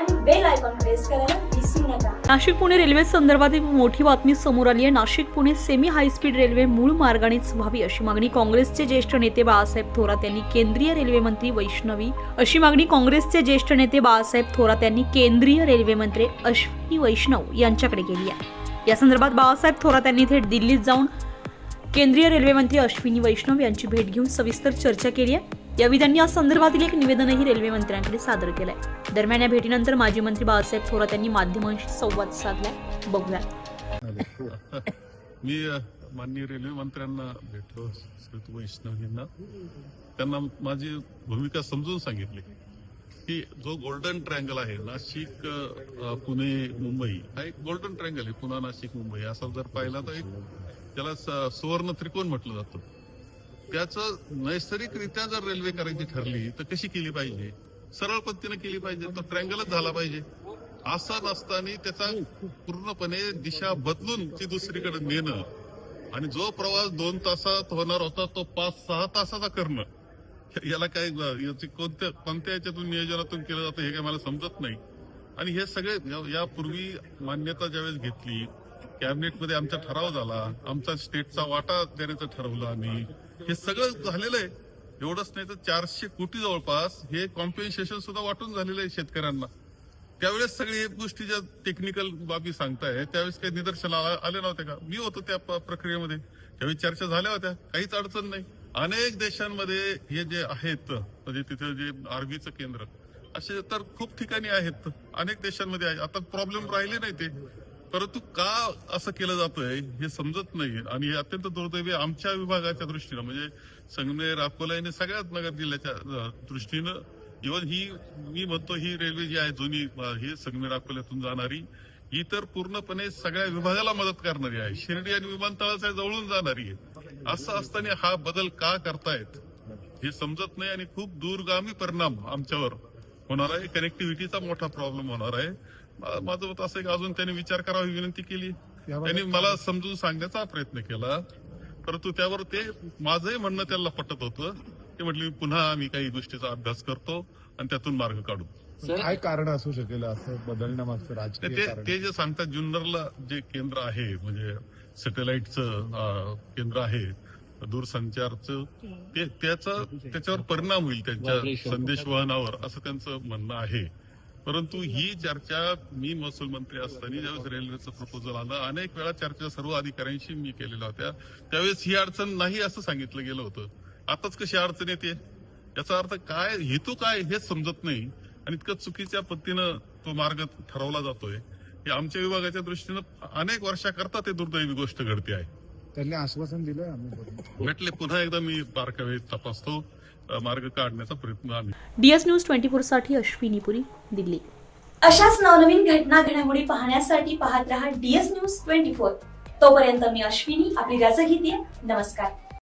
आणि bell icon press करायला विसरू नका. नाशिक पुणे रेल्वे संदर्भात एक मोठी बातमी समोर आली आहे. Nashik Pune semi high speed railway मूळ मार्गानेच व्हावी अशी मागणी काँग्रेसचे ज्येष्ठ नेते बाळासाहेब थोरात यांनी केंद्रीय रेल्वे मंत्री वैष्णवी अशी मागणी काँग्रेसचे ज्येष्ठ नेते बाळासाहेब थोरात यांनी केंद्रीय रेल्वे मंत्री अश्विनी वैष्णव यांच्याकडे केली आहे. या संदर्भात बाळासाहेब थोरात यांनी थेट दिल्लीत जाऊन केंद्रीय रेल्वे मंत्री अश्विनी वैष्णव यांची भेट घेऊन सविस्तर चर्चा केली आहे. यावेळी त्यांनी या संदर्भातील एक निवेदनही रेल्वे मंत्र्यांकडे सादर केलंय. दरम्यान या भेटीनंतर माजी मंत्री बाळासाहेब थोरात यांनी माध्यमांशी संवाद साधलाय बघूया. मी माननीय रेल्वे मंत्र्यांना भेटलो श्रीत वैष्णवींना. त्यांना माझी भूमिका समजून सांगितली की जो गोल्डन ट्रँगल आहे नाशिक पुणे मुंबई हा एक गोल्डन ट्रँगल आहे पुन्हा नाशिक मुंबई. असा जर पाहिला तर एक त्याला स- सुवर्ण त्रिकोण म्हटलं जातं. त्याचं नैसर्गिकरित्या जर रेल्वे करायची ठरली तर कशी केली पाहिजे? सरळ पद्धतीने केली पाहिजे तो ट्रँगलच झाला पाहिजे. असा नसताना त्याचा पूर्णपणे दिशा बदलून ती दुसरीकडे नेणं आणि जो प्रवास दोन तासात होणार होता तो पाच सहा तासाचा करणं. याला काय याची कोणत्या कोणत्या याच्यातून नियोजनातून केलं जातं हे काय मला समजत नाही. आणि हे सगळे या- यापूर्वी मान्यता ज्यावेळेस घेतली कॅबिनेटमध्ये आमचा ठराव झाला आमचा स्टेटचा वाटा देण्याचं ठरवलं आम्ही. हे सगळं झालेलं आहे. एवढंच नाही तर चारशे कोटी जवळपास हे कॉम्पेन्सेशन सुद्धा वाटून झालेलं आहे शेतकऱ्यांना. त्यावेळेस सगळी एक गोष्टी ज्या टेक्निकल बाबी सांगताय त्यावेळेस काही निदर्शन आले नव्हते का? मी होतो त्या प्रक्रियेमध्ये. त्यावेळी चर्चा झाल्या होत्या. काहीच अडचण नाही. अनेक देशांमध्ये हे जे आहेत म्हणजे तिथे जे आर्मीचं केंद्र असे तर खूप ठिकाणी आहेत. अनेक देशांमध्ये आहे. आता प्रॉब्लेम राहिले नाही ते. परंतु का असं केलं जातंय हे समजत नाही आणि हे अत्यंत दुर्दैवी आमच्या विभागाच्या दृष्टीनं. म्हणजे संगमनेर अकोला आणि सगळ्याच नगर जिल्ह्याच्या दृष्टीनं इवन ही मी म्हणतो ही रेल्वे जी आहे जुनी ही संगमेर अकोल्यातून जाणारी ही तर पूर्णपणे सगळ्या विभागाला मदत करणारी आहे. शिर्डी आणि विमानतळाच्या जवळून जाणारी आहे. असं असताना हा बदल का करतायत हे समजत नाही आणि खूप दूरगामी परिणाम आमच्यावर होणार आहे. कनेक्टिव्हिटीचा मोठा प्रॉब्लेम होणार आहे. माझं मत असं की अजून त्यांनी विचार करावा ही विनंती केली. त्यांनी मला समजून सांगण्याचा प्रयत्न केला. परंतु त्यावर ते माझंही म्हणणं त्यांना पटत होतं. ते म्हटले पुन्हा आम्ही काही गोष्टीचा अभ्यास करतो आणि त्यातून मार्ग काढू. काय कारण असू शकेल असं बदलण्यामागचं ते राजकीय ते- कारण? ते जे सांगतात जुन्नरला जे केंद्र आहे म्हणजे सॅटेलाइटचं केंद्र आहे दूरसंचारचं ते त्याचा त्याच्यावर परिणाम होईल त्यांच्या संदेश वहनावर असं त्यांचं म्हणणं आहे. परंतु ही चर्चा मी महसूल मंत्री असताना ज्यावेळेस रेल्वेचं प्रपोजल आलं अनेक वेळा चर्चा सर्व अधिकाऱ्यांशी मी केलेल्या होत्या. त्यावेळेस ही अडचण नाही असं सांगितलं गेलं होतं. आताच कशी अडचण येते? याचा अर्थ काय हेतू काय हेच समजत नाही. आणि इतकं चुकीच्या पद्धतीनं तो मार्ग ठरवला जातोय. हे आमच्या विभागाच्या दृष्टीनं अनेक वर्षाकरता ते दुर्दैवी गोष्ट घडते आहे. त्यांनी आश्वासन दिलंय आम्ही. म्हटले पुन्हा एकदा मी बारकावे तपासतो. मार्ग काढण्याचा प्रयत्न आम्ही. डीएस न्यूज ट्वेंटी फोरसाठी अश्विनी पुरी दिल्ली. अशाच नवनवीन घटना घडामोडी पाहण्यासाठी पाहत रहा डीएस न्यूज ट्वेंटी फोर. तोपर्यंत मी अश्विनी आपली रजा घेते नमस्कार.